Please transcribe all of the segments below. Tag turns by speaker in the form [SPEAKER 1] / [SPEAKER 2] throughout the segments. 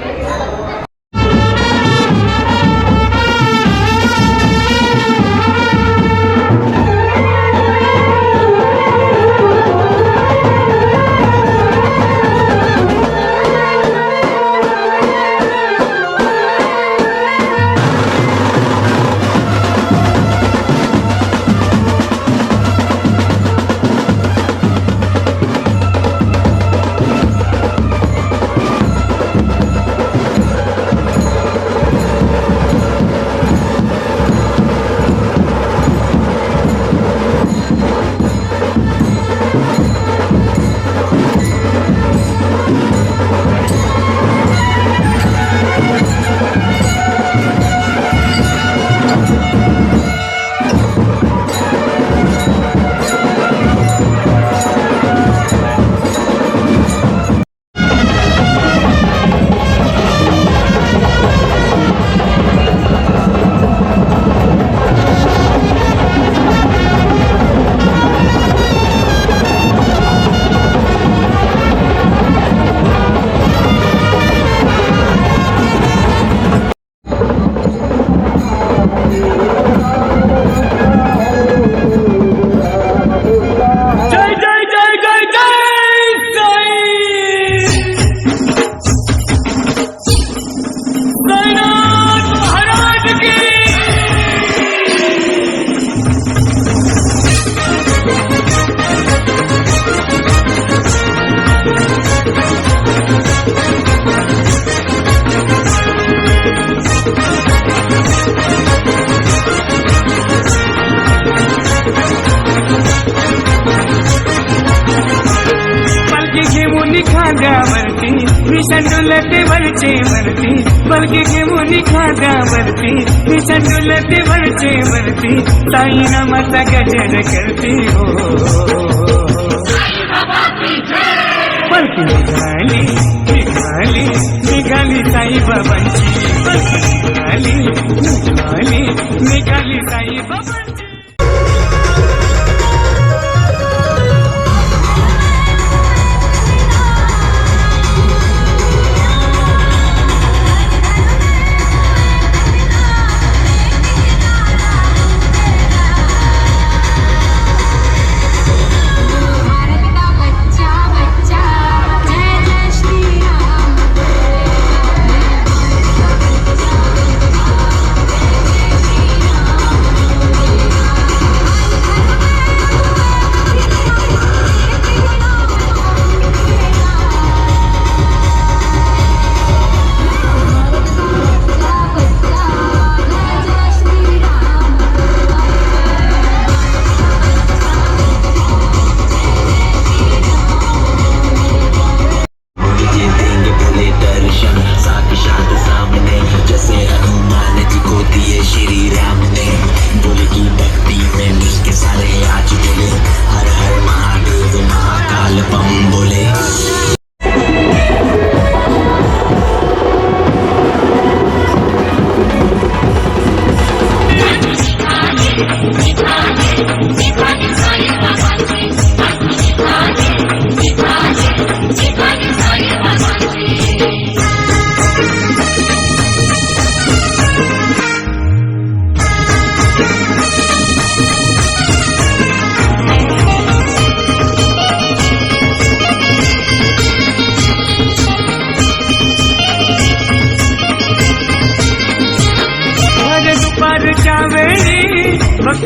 [SPEAKER 1] Thank you. पलकी घेऊन खांद्यावरती मी संडुलते वरचे वरती पलकी घेऊन खांद्यावरती मी संडुलते वरचे वरती साई नामाचा गजर करते हो पलकी निघाली निघाली निघाली साई बाबांची. पलकी निघाली निघाली निघाली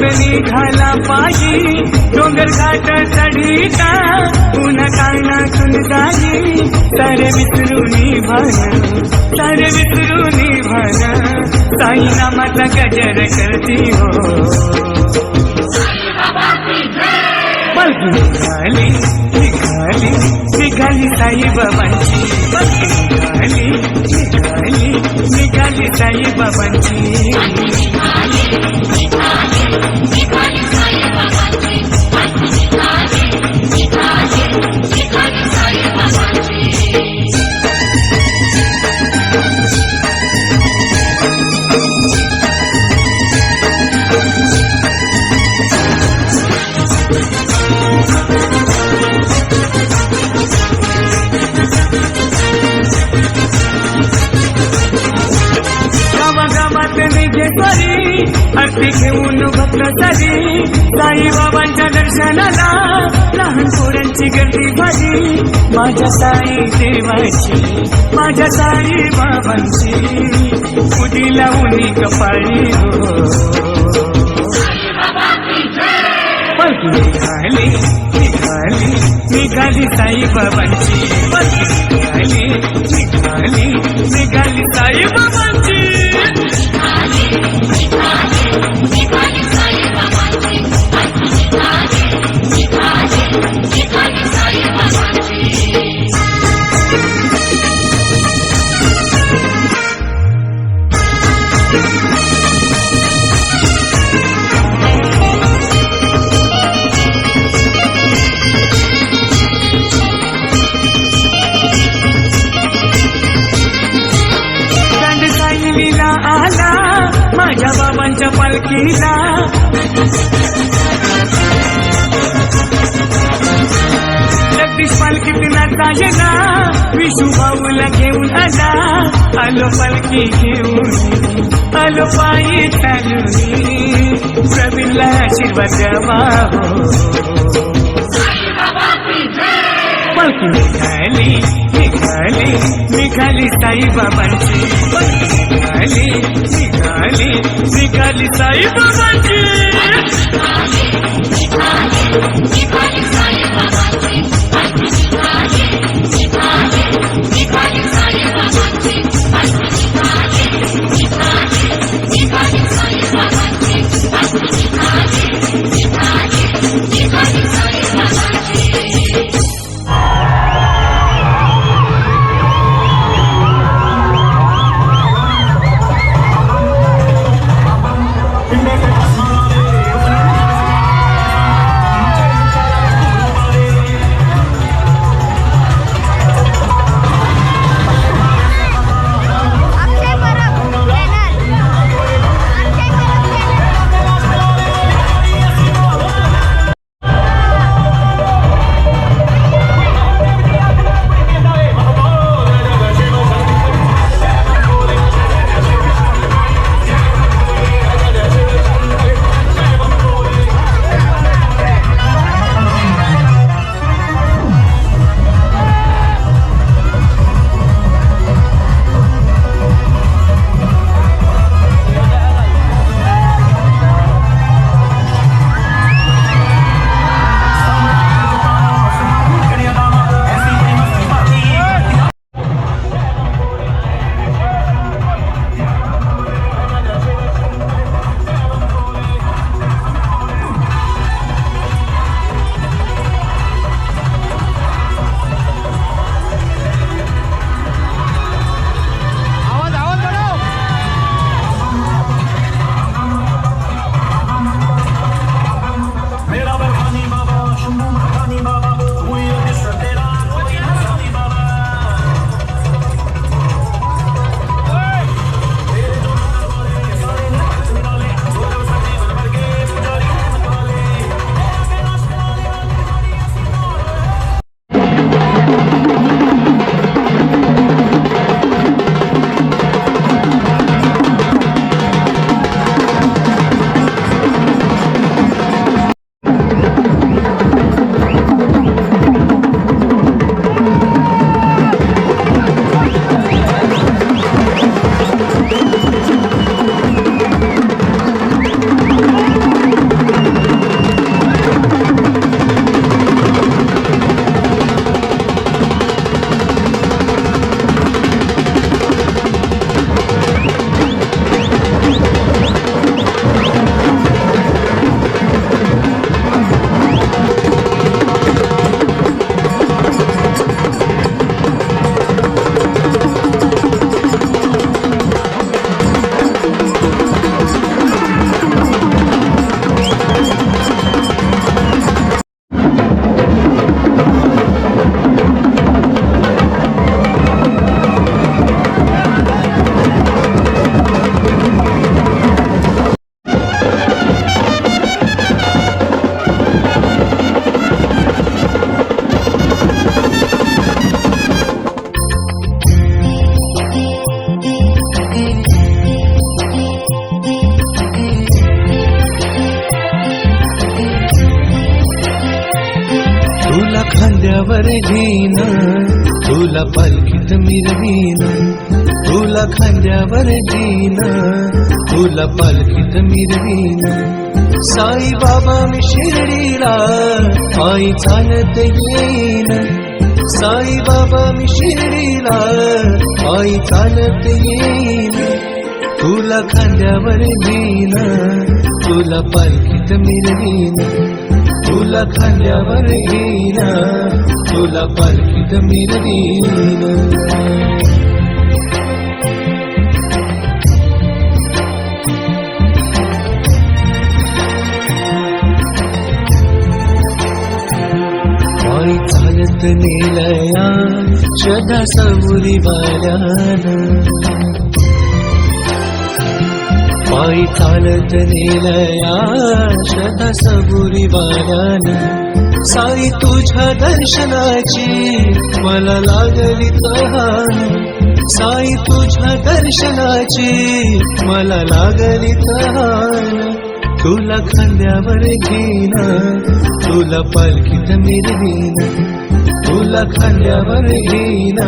[SPEAKER 1] वेळी घाला निघाला डोंगर घाट चढीता पुन्हा ऊन सुन जाई सारे विसरून भान सारे विसरून भान साई नामाचा गजर करती हो. बलगी निघाली निघाली निघाली साई बाबांची. बलगी निघाली निघाली निघाली साई बाबांची. Secret दर्शनाला लहान पोरांची गर्दी झाली माझ्या साई देवाची माझ्या साई बाबांची. उडी लावून कपाळी हो. निघाली निघाली निघाली साई बाबांची. निघाली निघाली निघाली साईबाबांची दंड पालखीला जगदीश पालखीत नाचा गेला विशू भाऊला घेऊन आला. आलो पालखी घेऊन. आलो पायी चालून. प्रवीणला आशीर्वाद द्यावा. हो पलकी निघाली निघाली निघाली साईबाबांची पलकी निघाली निघाली निघाली साईबाबांची
[SPEAKER 2] खांद्यावर घेईन तुला पालखीत मिरवीन तुला खांद्यावर घेईन तुला पालखीत मिरवीन साई बाबा मी शिर्डीला आई चालत येईन. साई बाबा मी शिर्डीला आई चालत येईन. तुला खांद्यावर घेईन तुला पालखीत मिरवीन तुला खांद्यावर घेईन. तुला पालखीत मिरवीन. चालत नेलया श्रद्धा सबुरी वाल्यान पायी चालत नेलया श्रद्धा सबुरी साई तुझ्या दर्शनाची मला लागली तहान. साई तुझ्या दर्शनाची मला लागली तहान. तुला खांद्यावर घेन तुला पालखीत मिरवीन. तुला खांद्यावर घेन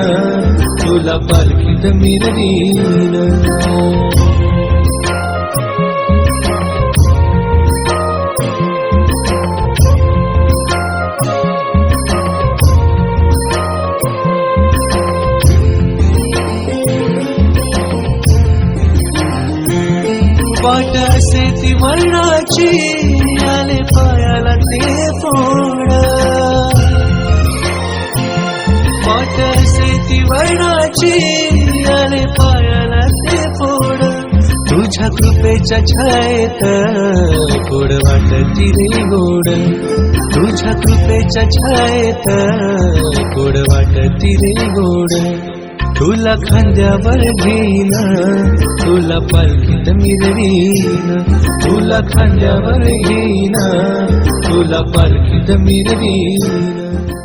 [SPEAKER 2] तुला पालखीत मिरवीन. वाट ती वर्णाची आले पायाला ते फोड. वाट ती वर्णाची आले पायाला ते फोड. तुझ्या कृपेच्या छायेत गोड वाटती रे गोड. तुझ्या कृपेच्या छायेत गोड वाटती रे गोड. तुला खांद्यावर घेईन तुला पालखीत मिरवीन तुला खांद्यावर घेईन तुला पालखीत मिरवीन.